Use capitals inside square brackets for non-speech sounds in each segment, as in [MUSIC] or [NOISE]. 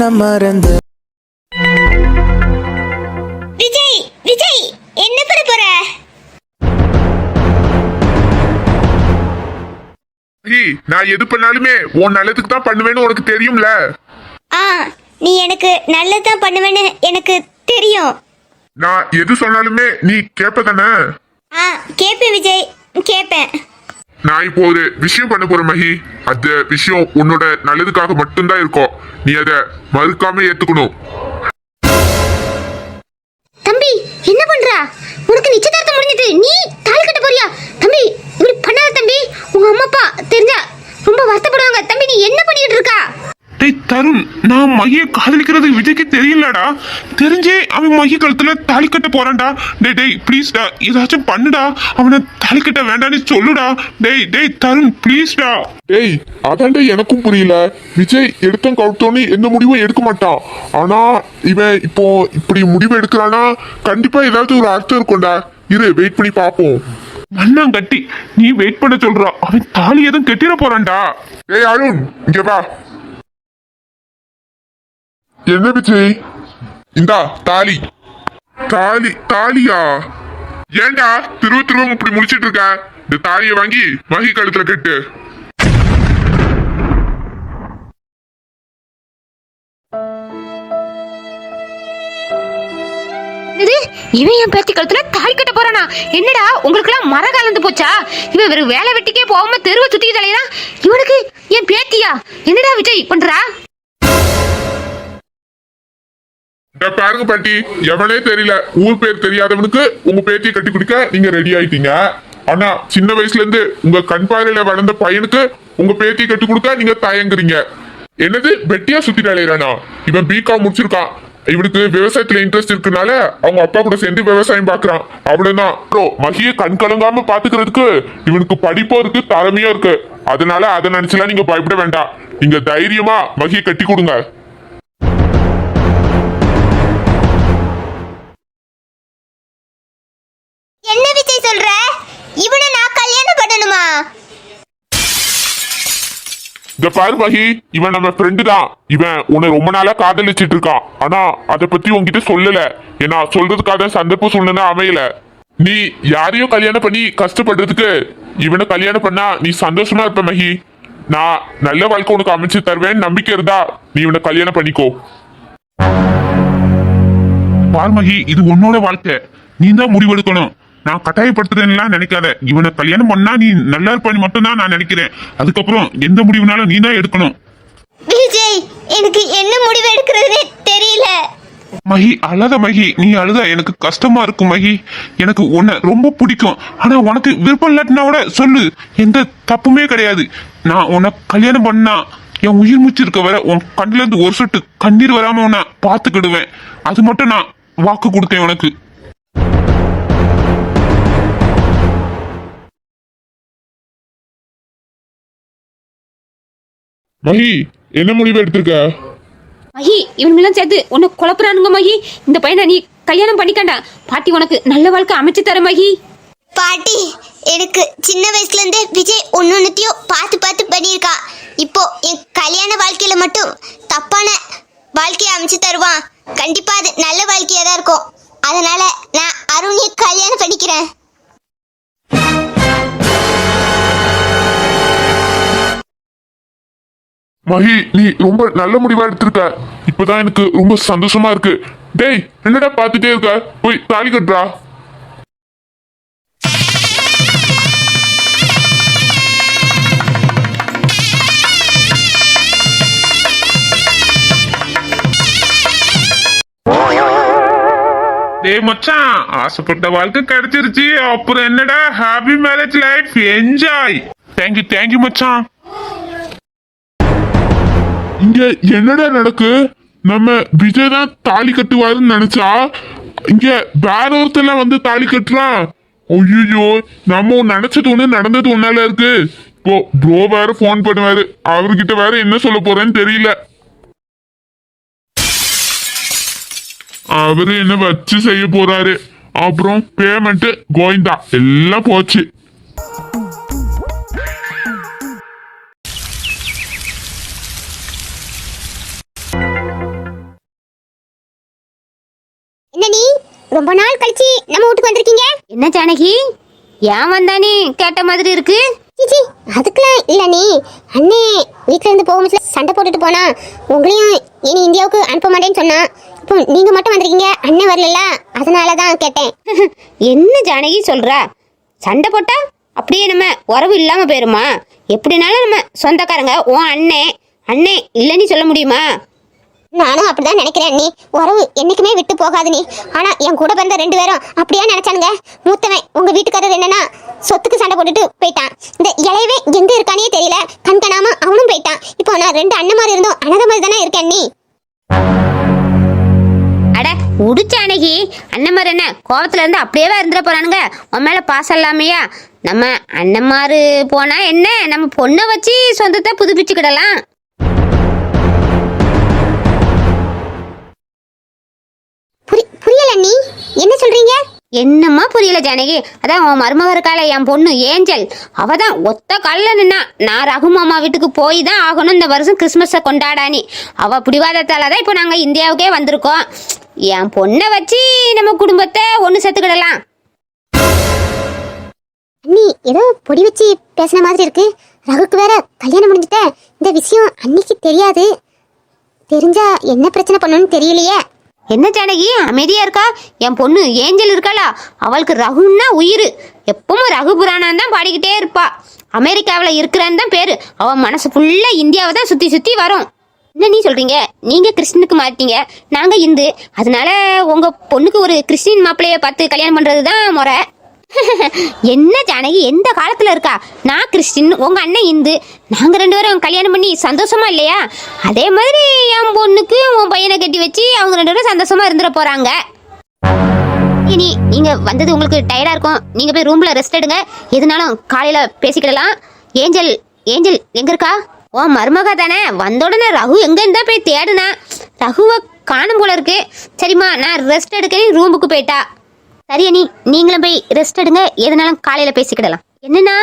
என்ன மறந்த? விஜய் விஜய் என்ன பண்ண போற? ஏய், நான் எது பண்ணாலுமே உன் நல்லதுக்கு தான் பண்ணுவேன்னு உனக்கு தெரியும்ல. ஆ நீ எனக்கு நல்லதான் பண்ணுவேன்னு எனக்கு தெரியும். நான் எது சொன்னாலுமே நீ கேப்ப தானே ஆ கேப்பேன் விஜய் கேப்பேன். நான் இப்போ ஒரு விஷயம் பண்ண போறேன் மகி. அந்த விஷயம் உன்னோட நல்லதுக்காக மட்டும்தான் இருக்கும் நீ அதை மறுக்காம ஏத்துக்கணும். தம்பி என்ன பண்ற? உனக்கு நிச்சயதார்த்தம் முடிஞ்சது நீ தாலி கட்ட போறியா? தம்பி இப்படி பண்ணாத தம்பி உங்க அம்மா அப்பா தெரிஞ்சா ரொம்ப வருத்தப்படுவாங்க. தம்பி நீ என்ன பண்ணிட்டு இருக்கா? டேய் தருண் நான் மைய காதலிக்கிறது விஜய்க்கு தெரியலடா. தெரிஞ்சே அவன் மைய கழுத்துல தாலி கட்ட போறான்டா. டேய் டேய் ப்ளீஸ்டா ஏதாச்சும் பண்ணுடா. அவனை தாலி கட்ட வேண்டாம்னு சொல்லுடா. டேய் டேய் தருண் ப்ளீஸ்டா டேய் அதான்டா எனக்கும் புரியல. விஜய் எடுத்தோம் கவுத்தோன்னு எந்த முடிவும் எடுக்க மாட்டான். ஆனா இவன் இப்போ இப்படி முடிவு எடுக்கிறானா? கண்டிப்பா ஏதாவது ஒரு அர்த்தம் இருக்கும்டா. இரு வெயிட் பண்ணி பாப்போம். மண்ணாம் கட்டி நீ வெயிட் பண்ண சொல்றா. அவன் தாலி எதுவும் கெட்டிட போறான்டா. ஏய் அருண் இங்க வா. என்ன விஜய் இந்தா தாலி. தாலி தாலியா? ஏன்டா திரும்ப திரும்ப இப்படி முடிச்சிட்டு இருக்க? இந்த தாலியை வாங்கி மகி கழுத்துல கட்டு. இவன் என் பேத்தி கழுத்துல தாலி கட்ட போறானா? என்னடா உங்களுக்கு எல்லாம் மர கலந்து போச்சா? இவன் வெறும் வேலை வெட்டிக்கே போகாம தெருவை சுத்தி தலையறான் இவனுக்கு என் பேத்தியா? என்னடா விஜய் பண்றா? பாருங்க பாட்டி எவனே தெரியல ஊர் பேர் தெரியாதவனுக்கு உங்க பேத்தியை கட்டி குடிக்க நீங்க ரெடி ஆயிட்டீங்க. ஆனா சின்ன வயசுல இருந்து உங்க கண் பார்வையில வளர்ந்த பையனுக்கு உங்க பேத்தியை கட்டி கொடுக்க நீங்க தயங்குறீங்க. என்னது? வெட்டியா சுத்தி அலையிறானா? இவன் பிகாம் முடிச்சிருக்கான் இவனுக்கு விவசாயத்துல இன்ட்ரெஸ்ட் இருக்கனால அவங்க அப்பா கூட சேர்ந்து விவசாயம் பாக்குறான். அவ்வளவுதான். ப்ரோ மகிய கண் கலங்காம பாத்துக்கிறதுக்கு இவனுக்கு படிப்பும் இருக்கு திறமையும் இருக்கு. அதனால அதை நினைச்சுலாம் நீங்க பயப்பட வேண்டாம். நீங்க தைரியமா மகியை கட்டி கொடுங்க. இந்த பாரு மகி இவன் நம்ம ஃப்ரெண்டு தான். இவன் உன்னை ரொம்ப நாளா காதலிச்சிட்டு இருக்கான். ஆனா அதை பத்தி உன்கிட்ட சொல்லல. ஏன்னா சொல்றதுக்காக சந்தர்ப்ப சூழ்நிலை அமையல. நீ யாரையும் கல்யாணம் பண்ணி கஷ்டப்படுறதுக்கு இவனை கல்யாணம் பண்ணா நீ சந்தோஷமா இருப்ப மகி. நான் நல்ல வாழ்க்கை உனக்கு அமைச்சு தருவேன் நம்பிக்கை இருந்தா நீ இவனை கல்யாணம் பண்ணிக்கோ. பார்மகி இது உன்னோட வாழ்க்கை. நீ தான் முடிவெடுக்கணும். நான் கட்டாயப்படுத்துறேன்லாம் நினைக்காத. இவனை கல்யாணம் பண்ணா நீ நல்லா இருப்பான்னு மட்டும் தான் நான் நினைக்கிறேன். அதுக்கப்புறம் எந்த முடிவுனாலும் நீ தான் எடுக்கணும். விஜய் எனக்கு என்ன முடிவு எடுக்கிறதுனே தெரியல. மகி அழாத மகி. நீ அழுதா எனக்கு கஷ்டமா இருக்கும் மகி. எனக்கு உன்னை ரொம்ப பிடிக்கும். ஆனா உனக்கு விருப்பம் இல்லாட்டினா கூட சொல்லு. எந்த தப்புமே கிடையாது. நான் உன்னை கல்யாணம் பண்ணா என் உயிர் மூச்சு இருக்க வர உன் கண்ணுல இருந்து ஒரு சொட்டு கண்ணீர் வராம உன்னை பார்த்துக்கிடுவேன். அது மட்டும் நான் வாக்கு கொடுத்தேன் உனக்கு. மகி என்ன முடிவு எடுத்திருக்க? மகி இவனுங்கெல்லாம் சேர்த்து உன்னை குழப்புறானுங்க மகி. இந்த பையனை நீ கல்யாணம் பண்ணிக்கண்டா. பாட்டி உனக்கு நல்ல வாழ்க்கை அமைச்சு தர மகி. பாட்டி எனக்கு சின்ன வயசுல இருந்தே விஜய் ஒன்னொன்னுத்தையும் பார்த்து பார்த்து பண்ணியிருக்கா. இப்போ என் கல்யாண வாழ்க்கையில மட்டும் தப்பான வாழ்க்கையை அமைச்சு தருவான். கண்டிப்பா அது நல்ல வாழ்க்கையா தான் இருக்கும். அதனால நான் அருணை கல்யாணம் பண்ணிக்கிறேன். மகி நீ ரொம்ப நல்ல முடிவா எடுத்திருக்க. இப்பதான் எனக்கு ரொம்ப சந்தோஷமா இருக்கு. டேய் என்னடா பாத்துட்டே இருக்க? போய் தாலி கட்டுறா. டேய் மச்சான் ஆசைப்பட்ட வாழ்க்கை கிடைச்சிருச்சு. அப்புறம் என்னடா? Happy marriage life enjoy thank you thank you மச்சான். இங்க என்னடா நடக்கு? நம்ம விஜய் தான் தாலி கட்டுவாருன்னு நினைச்சா இங்க வேற ஒருத்தர்லாம் வந்து தாலி கட்டுறான் ஐயோ நம்ம நினைச்சது ஒண்ணு நடந்தது ஒன்னால இருக்கு. இப்போ ப்ரோ வேற ஃபோன் பண்ணுவாரு. அவர்கிட்ட வேற என்ன சொல்ல போறேன்னு தெரியல. அவரு என்ன வச்சு செய்ய போறாரு? அப்புறம் பேமெண்ட் கோயிந்தா எல்லாம் போச்சு. ரொம்ப நாள் கழிச்சு நம்ம வீட்டுக்கு வந்திருக்கீங்க? என்ன ஜானகி? ஏன் வந்தானே? கேட்ட மாதிரி இருக்கு. சிச்சி அதுக்கெல்லாம் இல்ல நீ. அண்ணே வீட்ல இருந்து போகும்போது சண்டை போட்டுட்டு போனா உங்களையும் இனி இந்தியாவுக்கு அனுப்ப மாட்டேன்னு சொன்னா. இப்போ நீங்க மட்டும் வந்திருக்கீங்க அண்ணன் வரல அதனால தான் கேட்டேன். என்ன ஜானகி சொல்ற? சண்டை போட்டா அப்படியே நம்ம உறவு இல்லாம போயிருமா? எப்படினாலும் நம்ம சொந்தக்காரங்க உன் அண்ணே. அண்ணே இல்லைன்னு சொல்ல முடியுமா? நானும் அப்படிதான் நினைக்கிறேன் நீ உறவு என்னைக்குமே விட்டு போகாது நீ ஆனா என் கூட பிறந்த ரெண்டு பேரும் அப்படியே நினைச்சானுங்க? மூத்தவன் உங்க வீட்டுக்காரர் என்னன்னா சொத்துக்கு சண்டை போட்டுட்டு போயிட்டான். இந்த இளையவே எங்க இருக்கானே தெரியல. கண்கணாம அவனும் போயிட்டான். இப்போ நான் ரெண்டு அண்ணன் மாதிரி இருந்தோம் அனத மாதிரி தானே இருக்கேன் நீ அட உடு ஜானகி அண்ணன்மார் என்ன? கோபத்துல இருந்து அப்படியே இருந்துட போறானுங்க? உன் மேல பாசம் இல்லாமையா? நம்ம அண்ணமாரு போனா என்ன? நம்ம பொண்ணை வச்சு சொந்தத்தை புதுப்பிச்சுக்கிடலாம். புரியல நீ என்ன சொல்றீங்க? என்னம்மா புரியல ஜானகி. அதான் உன் மருமக இருக்காள என் பொண்ணு ஏஞ்சல். அவ தான் ஒத்த காலில் நின்னா. நான் ரகு மாமா வீட்டுக்கு போய் தான் ஆகணும் இந்த வருஷம் கிறிஸ்மஸை கொண்டாடானி. அவ பிடிவாதத்தால தான் இப்போ நாங்கள் இந்தியாவுக்கே வந்திருக்கோம். என் பொண்ணை வச்சு நம்ம குடும்பத்தை ஒன்று சேர்த்துக்கிடலாம். அண்ணி ஏதோ பொடி வச்சு பேசின மாதிரி இருக்கு. ரகுக்கு வேற கல்யாணம் முடிஞ்சிட்ட. இந்த விஷயம் அன்னிக்கு தெரியாது. தெரிஞ்சா என்ன பிரச்சனை பண்ணணும்னு தெரியலையே. என்ன ஜானகி அமைதியா இருக்கா? என் பொண்ணு ஏஞ்சல் இருக்காளா? அவளுக்கு ரகுன்னா உயிர். எப்பவும் ரகு புராணம் தான் பாடிக்கிட்டே இருப்பா. அமெரிக்காவில் இருக்கிறான்னு தான் பேரு. அவன் மனசு ஃபுல்லா இந்தியாவை தான் சுத்தி சுத்தி வரும். என்ன நீ சொல்றீங்க? நீங்க கிறிஸ்டனுக்கு மாட்டீங்க நாங்க இந்து. அதனால உங்க பொண்ணுக்கு ஒரு கிறிஸ்டின் மாப்பிள்ளைய பார்த்து கல்யாணம் பண்றது தான் முறை. [LAUGHS] என்ன ஜானகி எந்த காலத்துல இருக்கா? நான் கிறிஸ்டின் உங்க அண்ணன் இந்து. நாங்க ரெண்டு பேரும் கல்யாணம் பண்ணி சந்தோஷமா இல்லையா? அதே மாதிரி என் பொண்ணுக்கு உன் பையனை கட்டி வச்சு அவங்க ரெண்டு பேரும் சந்தோஷமா இருந்துட போறாங்க. இனி நீங்க வந்தது உங்களுக்கு டயர்டா இருக்கும். நீங்க போய் ரூம்ல ரெஸ்ட் எடுங்க. எதுனாலும் காலையில பேசிக்கிடலாம். ஏஞ்சல் ஏஞ்சல் எங்க இருக்கா? ஓ மருமகா தானே. வந்த உடனே ரகு எங்கன்னு தான் போய் தேடுனா? ரகுவை காணும் போல இருக்கு. சரிம்மா நான் ரெஸ்ட் எடுக்கிறேன் ரூமுக்கு போயிட்டா. சரியா நீ நீங்களும் போய் ரெஸ்ட் எடுங்க. எதுனாலும் காலையில பேசிக்கிடலாம். என்னண்ணா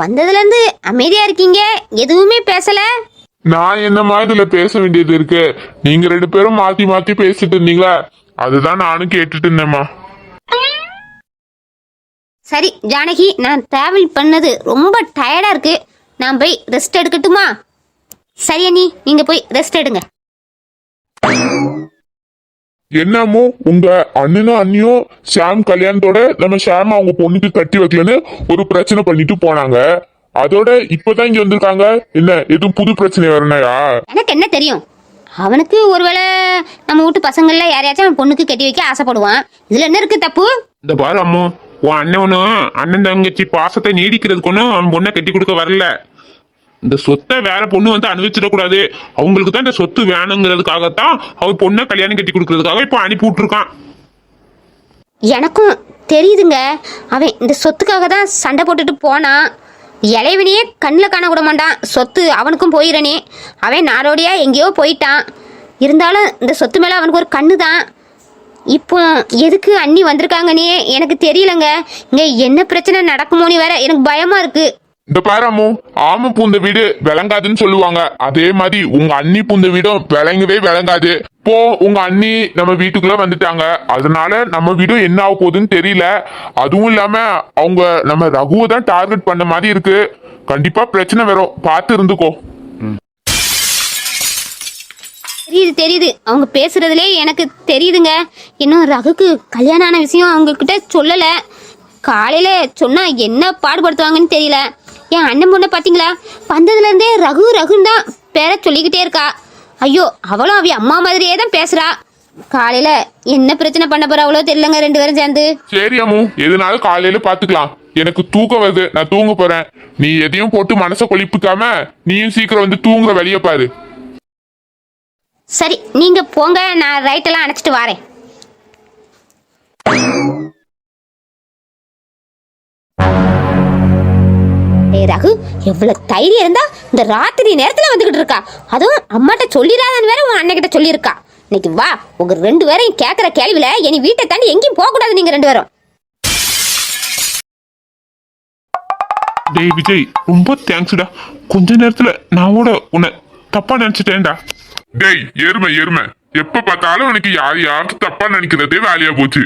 வந்ததுல இருந்து அமைதியா இருக்கீங்க? எதுவுமே பேசல? நான் என்னமா இதுல பேச வேண்டியது இருக்கு? நீங்க ரெண்டு பேரும் மாத்தி மாத்தி பேசிட்டு இருந்தீங்களா? அதுதான் நானும் கேட்டுட்டு இருந்தேம்மா. சரி ஜானகி நான் டிராவல் பண்ணது ரொம்ப டயர்டா இருக்கு. நான் போய் ரெஸ்ட் எடுக்கட்டுமா? சரியா நீ நீங்க போய் ரெஸ்ட் எடுங்க. என்னமோ உங்க அண்ணனும் அண்ணியும் ஷாம் கல்யாணத்தோட நம்ம ஷாம் அவங்க பொண்ணுக்கு கட்டி வைக்கலன்னு ஒரு பிரச்சனை பண்ணிட்டு போனாங்க. அதோட இப்பதான் இங்க வந்திருக்காங்க. என்ன எதுவும் புது பிரச்சனை வரணையா எனக்கு என்ன தெரியும்? அவனுக்கு ஒருவேளை நம்ம வீட்டு பசங்கள்ல யாரையாச்சும் அவன் பொண்ணுக்கு கட்டி வைக்க ஆசைப்படுவான். இதுல என்ன இருக்கு தப்பு? இந்த பாரு அம்மு உன் அண்ணன் ஒன்றும் அண்ணன் தங்கச்சி பாசத்தை நீடிக்கிறதுக்கு ஒன்றும் அவன் பொண்ணை கட்டி கொடுக்க வரல. இந்த சொத்தை வேற பொண்ணு வந்து அனுபவிச்சிடக்கூடாது. அவங்களுக்கு தான் இந்த சொத்து வேணுங்கிறதுக்காகத்தான் அவர் பொண்ணை கல்யாணம் கட்டி கொடுக்கறதுக்காக இப்போ அனுப்பி விட்டுருக்கான் எனக்கும் தெரியுதுங்க. அவன் இந்த சொத்துக்காக தான் சண்டை போட்டுட்டு போனான் இளைவனையே கண்ணில் காண விட மாட்டான். சொத்து அவனுக்கும் போயிடனே அவன் நாடோடியா எங்கேயோ போயிட்டான். இருந்தாலும் இந்த சொத்து மேலே அவனுக்கு ஒரு கண்ணு தான் இப்போ எதுக்கு அண்ணி வந்திருக்காங்கன்னே எனக்கு தெரியலங்க. இங்கே என்ன பிரச்சனை நடக்குமோன்னு வேற எனக்கு பயமாக இருக்குது இந்த பாரம்மு ஆம பூந்த வீடு விளங்காதுன்னு சொல்லுவாங்க. அதே மாதிரி உங்க அண்ணி பூந்த வீடும் விளங்கவே விளங்காது. இப்போ உங்க அண்ணி நம்ம வீட்டுக்குள்ள வந்துட்டாங்க. அதனால நம்ம வீடும் என்ன ஆக போகுதுன்னு தெரியல. அதுவும் இல்லாம அவங்க நம்ம ரகுவை தான் டார்கெட் பண்ண மாதிரி இருக்கு. கண்டிப்பா பிரச்சனை வரும். பார்த்து இருந்துக்கோ. தெரியுது தெரியுது. அவங்க பேசுறதுலே எனக்கு தெரியுதுங்க. இன்னும் ரகுக்கு கல்யாணம் ஆன விஷயம் அவங்க கிட்ட சொல்லல. காலையில சொன்னா என்ன பாடுபடுத்துவாங்கன்னு தெரியல. என் அண்ணன் பொண்ணை பாத்தீங்களா வந்ததுல இருந்தே ரகு ரகுன்னு தான் பேர சொல்லிக்கிட்டே இருக்கா. ஐயோ அவளும் அவ அம்மா மாதிரியே தான் பேசுறா. காலையில என்ன பிரச்சனை பண்ண போறாவளோ தெரியலங்க ரெண்டு பேரும் சேர்ந்து. சரி அம்மு. எதுனாலும் காலையில பாத்துக்கலாம் எனக்கு தூக்கம் வருது. நான் தூங்க போறேன். நீ எதையும் போட்டு மனசை கொழிப்புக்காம நீயும் சீக்கிரம் வந்து தூங்குற வழிய பாரு. சரி நீங்க போங்க. நான் ரைட்டெல்லாம் அணைச்சிட்டு வரேன். ஏய் ரகு எவ்வளவு தைரியம் இருந்தா இந்த ராத்திரி நேரத்துல வந்துகிட்டு இருக்கா. அதுவும் அம்மாட்ட சொல்லிடாதன்னு வேற உன் அண்ணன் கிட்ட சொல்லியிருக்கா. இன்னைக்கு வா உங்க ரெண்டு பேரையும் கேக்குற கேள்வியில இனி வீட்டை தாண்டி எங்கேயும் போக கூடாது நீங்க ரெண்டு பேரும். டேய் விஜய் ரொம்ப தேங்க்ஸ்டா கொஞ்ச நேரத்துல நான் கூட உன்னை தப்பா நினைச்சிட்டேன்டா. டேய் எருமை எருமை எப்ப பார்த்தாலும் உனக்கு யார் யாருக்கு தப்பா நினைக்கிறதே வேலையா போச்சு.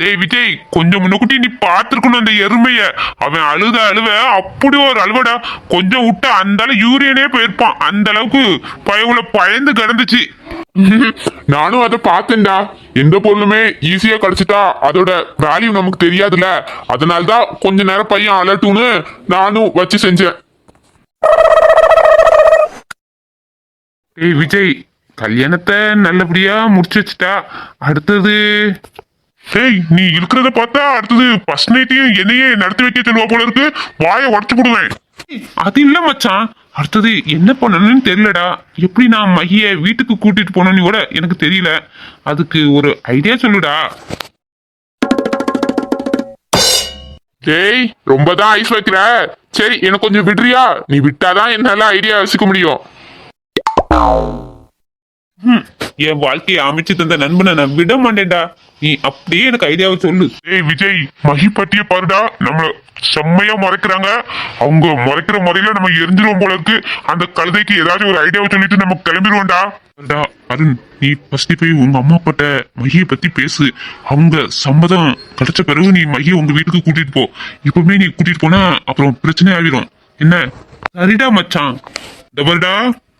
டேய் விஜய் கொஞ்சம் முன்னக்கூட்டி நீ பார்த்துருக்கணும் அந்த எருமைய. அவன் அழுத அழுவ அப்படி ஒரு அழுவடா. கொஞ்சம் விட்டு அந்த அளவு யூரியனே போயிருப்பான். அந்த அளவுக்கு பயவுல பயந்து கிடந்துச்சு. [LAUGHS] நானும் அதை பார்த்தேன்டா. எந்த பொருளுமே ஈஸியா கிடைச்சிட்டா அதோட வேல்யூ நமக்கு தெரியாதுல்ல. அதனால்தான் கொஞ்ச நேரம் பையன் அலட்டும்னு நானும் வச்சு செஞ்சேன். டேய் விஜய் கல்யாணத்தை நல்லபடியா முடிச்சு வச்சுட்டா. அடுத்தது டேய் நீ இருக்கிறத பார்த்தா அடுத்தது ஃபர்ஸ்ட் நைட்டையும் என்னையே நடத்தி வைக்க சொல்லுவா போல இருக்கு. வாயை உடச்சு போடுவேன். அது இல்ல மச்சான். அடுத்தது என்ன பண்ணணும்னு தெரியலடா. எப்படி நான் மைய வீட்டுக்கு கூட்டிட்டு போனோன்னு கூட எனக்கு தெரியல. அதுக்கு ஒரு ஐடியா சொல்லுடா. டேய் ரொம்ப தான் ஐஸ் வைக்கிற. சரி எனக்கு கொஞ்சம் விடுறியா? நீ விட்டாதான் என்னால ஐடியா வச்சுக்க முடியும். ஹம், என் வாழ்க்கையை அமைச்சு தந்த நண்பனை நான் விட மாட்டேன்டா. நீ அப்படியே எனக்கு ஐடியாவை சொல்லு. ஏய் விஜய் மகி பட்டிய பாருடா. நம்ம செம்மையா முறைக்கிறாங்க. அவங்க முறைக்கிற முறையில நம்ம எரிஞ்சிருவோம் போல இருக்கு. அந்த கழுதைக்கு ஏதாச்சும் ஒரு ஐடியாவை சொல்லிட்டு நம்ம கிளம்பிடுவோம்டா டா, அருண் நீ ஃபர்ஸ்ட் போய் உங்க அம்மா அப்பாட்ட மகியை பத்தி பேசு. அவங்க சம்மதம் கிடைச்ச பிறகு நீ மகியை உங்க வீட்டுக்கு கூட்டிட்டு போ. இப்பவுமே நீ கூட்டிட்டு போனா அப்புறம் பிரச்சனை ஆகிடும் என்ன? சரிடா மச்சான். டபர்டா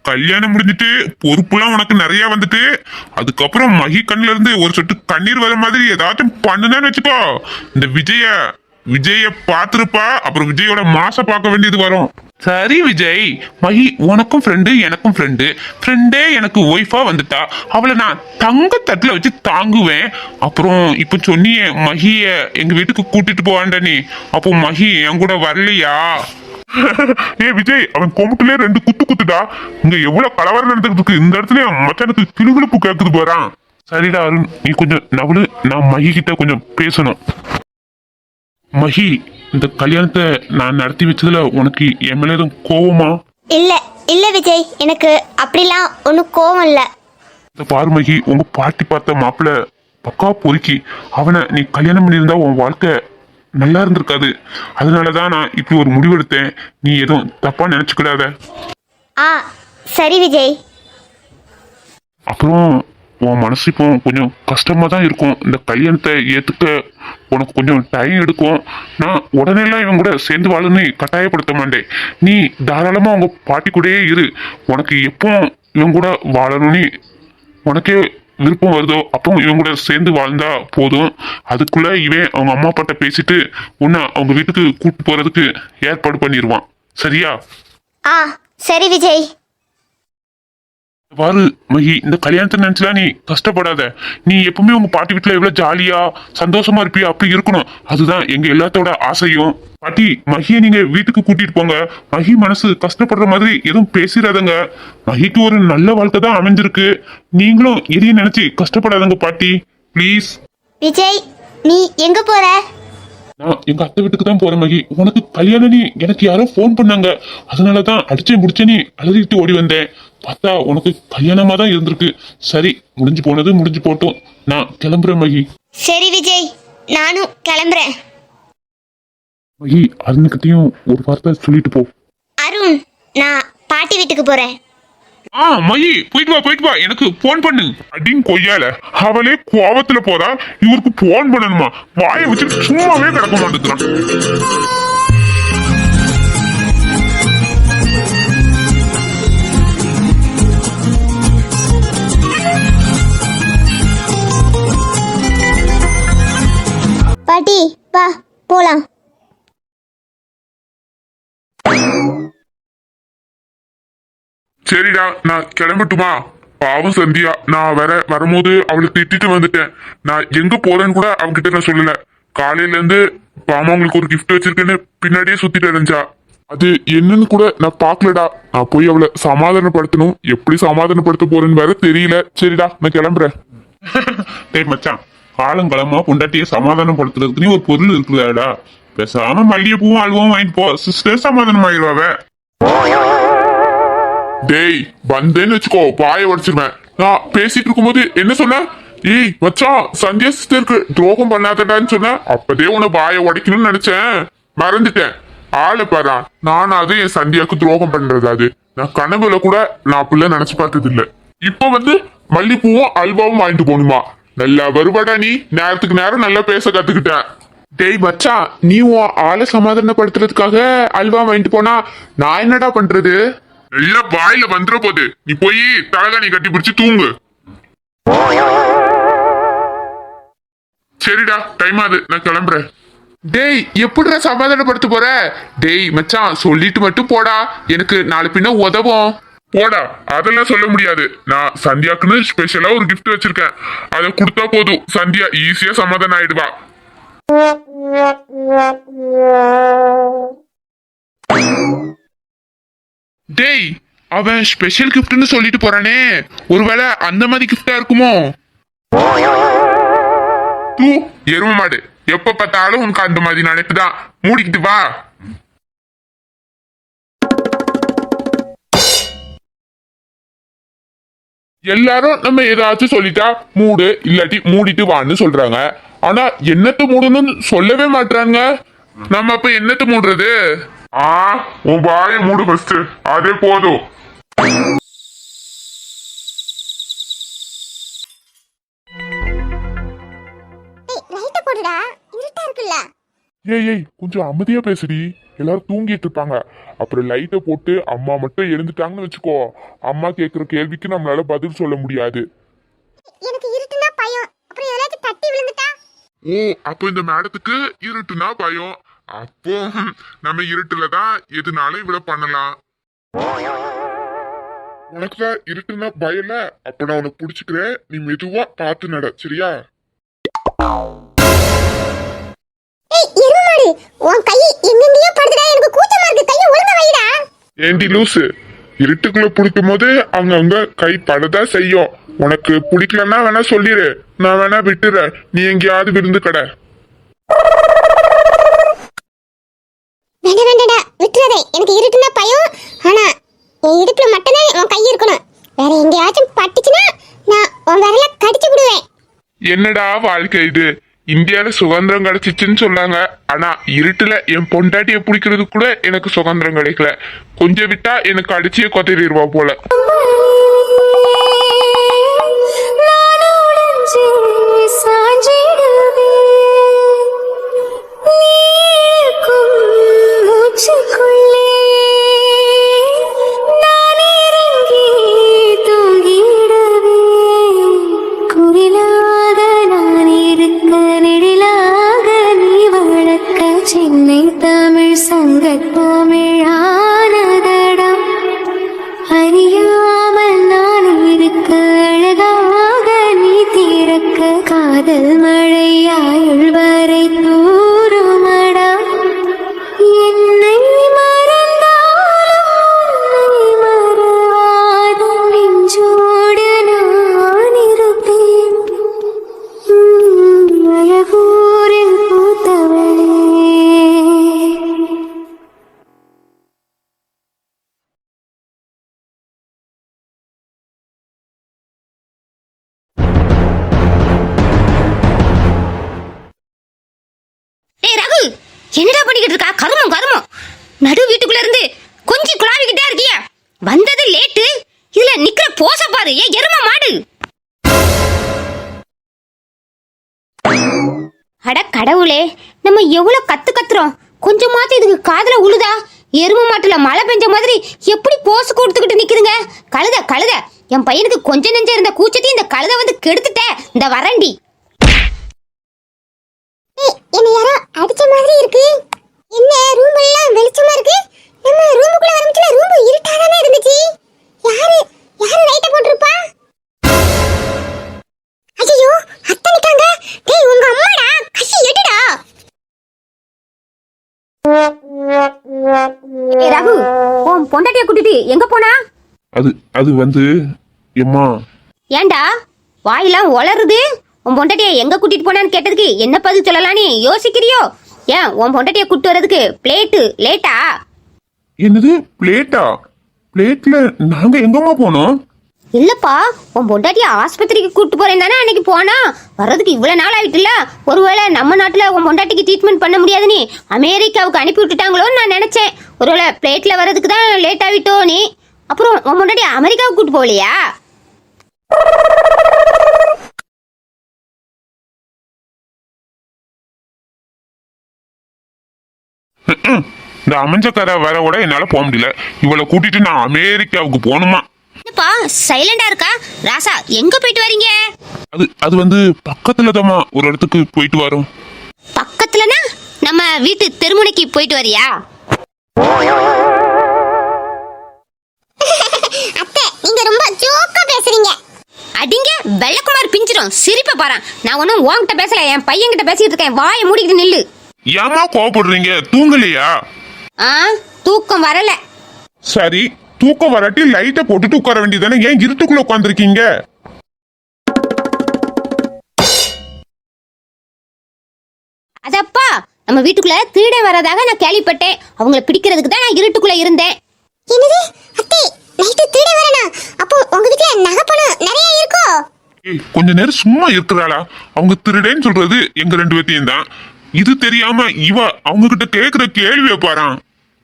கல்யாணம் முடிஞ்சிட்டு பொறுப்புலாம் உனக்கு நிறைய வந்துட்டு அதுக்கப்புறம் மகி கண்ணுல இருந்து ஒரு சொட்டு கண்ணீர் வர மாதிரி ஏதாச்சும் பண்ணுனேன்னு வச்சுக்கோ. இந்த விஜய விஜய பார்த்திருப்பா அப்புறம் விஜயோட மாச பார்க்க வேண்டியது வரும். சரி விஜய் மகி உனக்கும் ஃப்ரெண்டு எனக்கும் ஃப்ரெண்டு ஃப்ரெண்டே எனக்கு ஒய்ஃபா வந்துட்டா. அவளை நான் தங்க தட்டுல வச்சு தாங்குவேன். அப்புறம் இப்ப சொன்னியே மகிய எங்க வீட்டுக்கு கூட்டிட்டு போவான்டா நீ. அப்போ மகி என் கூட வரலையா? ஏ விஜய் அவன் கொமுட்டுல ரெண்டு குத்து குத்துடா. இங்க எவ்வளவு கலவரம் நடந்துட்டு இருக்கு இந்த இடத்துல மச்சானுக்கு கிளுகிழுப்பு கேக்குது போறான் சரிடா அருண் நீ கொஞ்சம் நவலு நான் மகி கிட்ட கொஞ்சம் பேசணும். மகி இந்த கல்யாணத்தை நான் நடத்தி வச்சதுல உனக்கு என் மேல எதுவும் கோவமா? இல்ல இல்ல விஜய் எனக்கு அப்படிலாம் ஒன்றும் கோவம் இல்லை. இந்த பாரு மகி உங்க பாட்டி பார்த்த மாப்பிள்ள பக்கா பொறுக்கி அவனை நீ கல்யாணம் பண்ணியிருந்தா உன் வாழ்க்கை நல்லா இருந்திருக்காது. அதனாலதான் நான் இப்படி ஒரு முடிவெடுத்தேன். நீ எதுவும் தப்பா நினைச்சுக்கிடாத ஆ சரி விஜய். அப்புறம் உன் மனசு இப்போ கொஞ்சம் கஷ்டமா தான் இருக்கும். இந்த கல்யாணத்தை ஏத்துக்க உனக்கு கொஞ்சம் டைம் எடுக்கும். நான் உடனேலாம் இவன் கூட சேர்ந்து வாழுன்னு கட்டாயப்படுத்த மாட்டேன். நீ தாராளமா உங்க பாட்டி கூடயே இரு. உனக்கு எப்போ இவன் கூட வாழணும்னு உனக்கே விருப்பம் வருதோ அப்போ இவன் கூட சேர்ந்து வாழ்ந்தா போதும். அதுக்குள்ள இவன் அவங்க அம்மா அப்பாட்ட பேசிட்டு உன்னை அவங்க வீட்டுக்கு கூட்டு போறதுக்கு ஏற்பாடு பண்ணிடுவான் சரியா? ஆ சரி விஜய். பாரு மகி இந்த கல்யாணத்தை நினைச்சுலாம் நீ கஷ்டப்படாத. நீ எப்பவுமே உங்க பாட்டி வீட்டுல எவ்வளவு ஜாலியா சந்தோஷமா இருப்பியா? அப்படி இருக்கணும். அதுதான் எங்க எல்லாத்தோட ஆசையும். பாட்டி மகியை நீங்க வீட்டுக்கு கூட்டிட்டு போங்க. மகி மனசு கஷ்டப்படுற மாதிரி எதுவும் பேசிடாதங்க. மகிக்கு ஒரு நல்ல வாழ்க்கை தான் அமைஞ்சிருக்கு. நீங்களும் எதையும் நினைச்சு கஷ்டப்படாதங்க பாட்டி. ப்ளீஸ் விஜய் நீ எங்க போற? நான் எங்க அத்தை வீட்டுக்கு தான் போறேன் மகி. உனக்கு கல்யாணம் நீ எனக்கு யாரோ ஃபோன் பண்ணாங்க. அதனால தான் அடிச்சே முடிச்சே நீ அழுதுகிட்டு ஓடி வந்தேன். பார்த்தா உனக்கு கல்யாணமா தான் இருந்திருக்கு. சரி முடிஞ்சு போனது முடிஞ்சு போட்டோம். நான் கிளம்புறேன் மகி. சரி விஜய். நானும் கிளம்புறேன். மகி அருணுக்கிட்டையும் ஒரு வார்த்தை சொல்லிட்டு போ. அருண் நான் பாட்டி வீட்டுக்கு போறேன். ஆ மகி போயிட்டு வா போயிட்டு வா. எனக்கு ஃபோன் பண்ணு. அடிங் கொய்யால. அவளே கோவத்துல போறா. இவருக்கு போன் பண்ணணுமா? வாயை வச்சுட்டு சும்மாவே கிடக்க மாட்டேங்கிறான் சரிடா நான் கிளம்பட்டுமா? பாவம் சந்தியா நான் வர வரும்போது அவளை திட்டிட்டு வந்துட்டேன். நான் எங்க போறேன்னு கூட அவகிட்ட நான் சொல்லல. காலையில இருந்து பாமா உங்களுக்கு ஒரு கிஃப்ட் வச்சிருக்கேன்னு பின்னாடியே சுத்திட்டு இருந்துச்சா? அது என்னன்னு கூட நான் பார்க்கலடா. நான் போய் அவளை சமாதானப்படுத்தணும். எப்படி சமாதானப்படுத்த போறேன்னு வேற தெரியல. சரிடா நான் கிளம்புறேன். டேய் மச்சான் காலங்காலமா பொண்டாட்டியை சமாதானப்படுத்துறதுக்கு நீ ஒரு பொருள் இருக்குதாடா. பேசாம மல்லிகைப்பூவும் அல்வாவும் வாங்கிட்டு போ. சிஸ்டர் சமாதானம் ஆயிடுவாவே டேய் வந்தேன்னு வச்சுக்கோ வாயை உடச்சிருவேன். நான் பேசிட்டு இருக்கும்போது என்ன சொன்ன? ஏய் மச்சான் சந்தியா சிஸ்டருக்கு துரோகம் பண்ணாதடான்னு சொன்ன? அப்பதே உன வாயை உடைக்கணும்னு நினைச்சேன். மறந்துட்டேன். ஆளை பாரா நான் அது என் சந்தியாக்கு துரோகம் பண்றது அது. நான் கனவுல கூட நான் அப்படிலாம் நினைச்சு பார்த்தது இல்ல இப்ப வந்து மல்லிப்பூவும் அல்வாவும் வாங்கிட்டு போகணுமா? நல்லா வருவாடா நீ. நேரத்துக்கு நேரம் நல்லா பேச கத்துக்கிட்டேன். டேய் மச்சான் நீ உன் ஆளை சமாதானப்படுத்துறதுக்காக அல்வா வாங்கிட்டு போனா நான் என்னடா பண்றது? எல்லாம் வாயில வந்துட போகுது நீ போய் தலகாணி கட்டி பிடிச்சு தூங்கு. சரிடா டைம் ஆகுது. நான் கிளம்புறேன். டேய் எப்படிடா சமாதானப்படுத்த போற? டேய் மச்சான் சொல்லிட்டு மட்டும் போடா. எனக்கு நாலு பின்ன உதவும். போடா அதெல்லாம் சொல்ல முடியாது. நான் சந்தியாக்குன்னு ஸ்பெஷலா ஒரு gift வச்சிருக்கேன். அதை கொடுத்தா போதும். சந்தியா ஈஸியா சமாதானம் ஆயிடுவா. டேய் அவன் ஸ்பெஷல் கிஃப்ட்னு சொல்லிட்டு போறானே. ஒருவேளை அந்த மாதிரி கிஃப்டா இருக்குமோ? தூ எரும மாடு. எப்ப பார்த்தாலும் உனக்கு அந்த மாதிரி நினைப்பு தான். மூடிக்கிட்டு வா. எல்லாரும் நம்ம ஏதாச்சும் சொல்லிட்டா மூடு இல்லாட்டி மூடிட்டு வான்னு சொல்றாங்க. ஆனா என்னத்தை மூடணும்னு சொல்லவே மாட்டாங்க நம்ம அப்ப என்னத்தை மூடுறது? ஆ? உன் வாயை மூடு ஃபர்ஸ்ட் அதே போதும். ஏய் லைட்டை போடுடா. இருட்டா இருக்குல்ல. ஏய் ஏய் கொஞ்சம் அமைதியா பேசுடி. எல்லாரும் தூங்கிட்டு இருப்பாங்க. அப்புறம் லைட்டை போட்டு அம்மா மட்டும் எழுந்துட்டாங்கன்னு வச்சுக்கோ. அம்மா கேக்குற கேள்விக்கு நம்மளால பதில் சொல்ல முடியாது. எனக்கு இருட்டுனா பயம். அப்புறம் எதாச்சும் தட்டி விழுந்துட்டா? ஓ அப்போ இந்த மேடத்துக்கு இருட்டுனா பயம். அப்போ நம்ம இருட்டுல தான் எதுனாலும் இவ்வளவு பண்ணலாம். உனக்கு இருட்டுனா பயம் இல்ல? அப்ப நான் உனக்கு பிடிச்சிக்கிறேன். நீ மெதுவா பார்த்து நட சரியா? ஏண்டி லூசு? இருட்டுக்குள்ள பிடிக்கும் போது அவங்க அவங்க கை படதா செய்யும். உனக்கு பிடிக்கலன்னா வேணா சொல்லிடு நான் வேணா விட்டுறேன். நீ எங்கேயாவது விருந்து கடை. வேண்டாம் வேண்டாம்டா விட்டுறதே. எனக்கு இருட்டுனா பயம். ஆனா என் இடுப்புல மட்டும்தான் உன் கை இருக்கணும். வேற எங்கேயாச்சும் பட்டுச்சுன்னா நான் உன் விரல கடிச்சு விடுவேன். என்னடா வாழ்க்கை இது? இந்தியால சுதந்திரம் கிடைச்சிச்சுன்னு சொன்னாங்க. ஆனா இருட்டுல என் பொண்டாட்டிய பிடிக்கிறது கூட எனக்கு சுதந்திரம் கிடைக்கல. கொஞ்சம் விட்டா எனக்கு அடிச்சியே கொத்திடுவா போல. சென்னை பண்ணிக்கிட்டு இருக்கா? கருமம் கருமம். நடு வீட்டுக்குள்ள இருந்து கொஞ்சம் குழாவிக்கிட்டே இருக்கிய. வந்தது லேட்டு. இதுல நிக்கிற போச பாரு. ஏ எரும மாடு. அட கடவுளே நம்ம எவ்வளவு கத்து கத்துறோம். கொஞ்சமாவது இதுக்கு காதுல உழுதா. எரும மாட்டுல மழை பெஞ்ச மாதிரி எப்படி போச கொடுத்துக்கிட்டு நிக்குதுங்க? கழுத கழுத. என் பையனுக்கு கொஞ்ச நெஞ்ச இருந்த கூச்சத்தையும் இந்த கழுத வந்து கெடுத்துட்ட. இந்த வரண்டி. என்ன யாரோ அடிச்ச மாதிரி இருக்கு. என்ன ரூம் எல்லாம் வெளிச்சமா இருக்கு? நம்ம ரூமுக்குள்ள வரமிச்சல ரூம் இருட்டாதானே இருந்துச்சு? யாரு யாரு லைட்ட போட்டிருப்பா? ஐயோ அத்தை நிக்காங்க டேய் உங்க அம்மாடா? கசி எடுடா ஏ ரகு உன் பொண்டாட்டிய கூட்டிட்டு எங்க போனா? அது அது வந்து எம்மா. ஏன்டா வாயெல்லாம் உளருது உன் பொண்டாட்டிய எங்க கூட்டிட்டு போனான்னு கேட்டதுக்கு என்ன பதில் சொல்லலான்னு யோசிக்கிறியோ? ஏன் உன் பொண்டாட்டிய கூட்டு வர்றதுக்கு பிளேட்டு லேட்டா என்னது பிளேட்டா பிளேட்ல நாங்க எங்கம்மா போனோம்? இல்லப்பா உன் பொண்டாட்டிய ஆஸ்பத்திரிக்கு கூட்டு போறேன் தானே அன்னைக்கு போனா? வர்றதுக்கு இவ்வளவு நாள் ஆயிட்டுல ஒருவேளை நம்ம நாட்டுல உன் பொண்டாட்டிக்கு ட்ரீட்மெண்ட் பண்ண முடியாதுன்னு அமெரிக்காவுக்கு அனுப்பி விட்டுட்டாங்களோன்னு நான் நினைச்சேன். ஒருவேளை பிளேட்ல வர்றதுக்கு தான் லேட் ஆகிட்டோ நீ அப்புறம் உன் பொண்டாட்டி அமெரிக்காவுக்கு கூட்டு போகலையா? இந்த அமைஞ்சக்கார வர கூட என்னால போக முடியல. இவளை கூட்டிட்டு நான் அமெரிக்காவுக்கு போகணுமா? என்னப்பா சைலண்டா இருக்கா? ராசா எங்க போயிட்டு வரீங்க? அது அது வந்து பக்கத்துல தாம்மா ஒரு இடத்துக்கு போயிட்டு வரோம். பக்கத்துலனா? நம்ம வீட்டு தெருமுனைக்கு போயிட்டு வரியா? [LAUGHS] அத்தை நீங்க ரொம்ப ஜோக்கா பேசுறீங்க. அடிங்க வெள்ளக்குமார் பிஞ்சிரும். சிரிப்ப பாரு நான் ஒன்றும் உன்கிட்ட பேசல என் பையன்கிட்ட பேசிட்டு இருக்கேன். வாயை மூடிக்கிட்டு நில்லு. ஏமா கோவப்படுறீங்க? தூங்கலையா? ஆ தூக்கம் வரல. சரி தூக்கம் வராட்டி லைட்டை போட்டுட்டு உட்கார வேண்டியதானே ஏன் இருட்டுக்குள்ள உட்காந்துருக்கீங்க அதப்பா நம்ம வீட்டுக்குள்ள திருடன் வரதாக நான் கேள்விப்பட்டேன். அவங்கள பிடிக்கிறதுக்கு தான் நான் இருட்டுக்குள்ள இருந்தேன். என்னது? அத்தை நைட்டு திருட வரனா அப்போ உங்க வீட்ல நகை பணம் நிறைய இருக்கோ? ஏய் கொஞ்ச நேரம் சும்மா இருக்கிறாளா? அவங்க திருடேன்னு சொல்றது எங்க ரெண்டு பேர்த்தையும் தான். இது தெரியாம இவ அவங்க கிட்ட கேக்குற கேள்வியை பாறான்.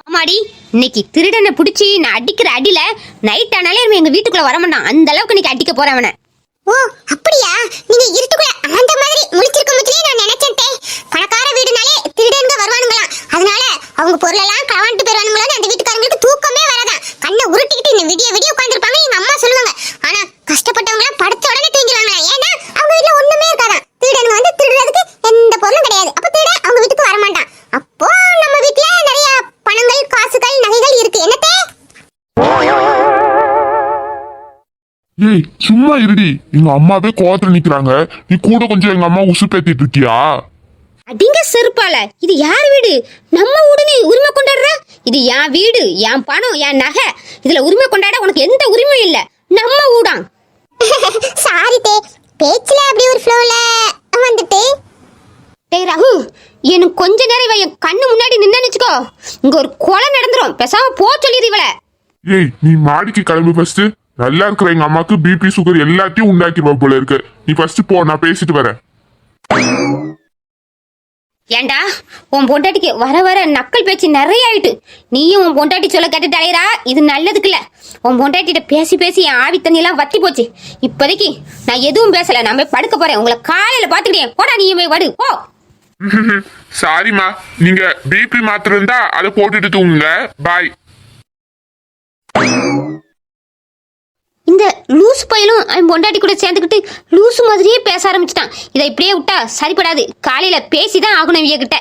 ஆமாடி இன்னைக்கு திருடனை பிடிச்சி நான் அடிக்கிற அடியில நைட் ஆனாலே இவன் எங்க வீட்டுக்குள்ள வரமாட்டான் அந்த அளவுக்கு இன்னைக்கு அடிக்க போறேன் அவனை. ஓ அப்படியா? நீங்க இருட்டுக்குள்ள அந்த மாதிரி முழிச்சிருக்க முச்சிலே நான் நினைச்சேன். பணக்கார வீடுனாலே திருடங்க வருவானுங்களாம். அதனால அவங்க பொருளெல்லாம் களவாண்டு போயிருவானுங்களோன்னு அந்த வீட்டுக்காரங்களுக்கு எங்க அம்மாவே கோவத்துல நிக்கிறாங்க. நீ கூட கொஞ்சம் எங்க அம்மா உசு பேத்திட்டு இருக்கியா? அடிங்க செருப்பால. இது யார் வீடு? நம்ம உடனே உரிமை கொண்டாடுற? இது என் வீடு என் பணம் என் நகை. இதுல உரிமை கொண்டாட உனக்கு எந்த உரிமையும் இல்ல. நம்ம ஊடான் சாரி [LAUGHS] தே. பேச்சுல அப்படி ஒரு ஃப்ளோல வந்துட்டு. டேய் ரகு எனக்கு கொஞ்ச நேரம் இவ என் கண்ணு முன்னாடி நின்னு நிச்சுக்கோ. இங்க ஒரு கொலை நடந்துரும். பேசாம போ சொல்லிடு இவள. ஏய் நீ மாடிக்கு கிளம்பி ஃபர்ஸ்ட் நல்லா இருக்கிற எங்க அம்மாக்கு பிபி சுகர் எல்லாத்தையும் உண்டாக்கிடுவா போல இருக்கு. நீ ஃபர்ஸ்ட் போ நான் பேசிட்டு வரேன். ஏண்டா? உன் பொண்டாட்டிக்கு வர வர நக்கல் பேச்சு நிறைய ஆயிட்டு. நீயும் உன் பொண்டாட்டி சொல்ல கேட்டுட்டு அலையறா? இது நல்லதுக்கு இல்ல. உன் பொண்டாட்டிட்ட பேசி பேசி என் ஆவி தண்ணி எல்லாம் வத்தி போச்சு. இப்போதைக்கு நான் எதுவும் பேசல. நான் போய் படுக்க போறேன். உங்களை காலையில பாத்துக்கிட்டேன் போடா நீயும் போய் வடு போ. [LAUGHS] சாரிம்மா நீங்க பிபி மாத்திரை இருந்தா அதை போட்டுட்டு தூங்குங்க. பாய் இந்த லூசு பையலும் அவன் பொண்டாட்டி கூட சேர்ந்துக்கிட்டு லூசு மாதிரியே பேச ஆரம்பிச்சிட்டான். இதை இப்படியே விட்டா சரிப்படாது. காலையில பேசிதான் ஆகணும் இவகிட்ட.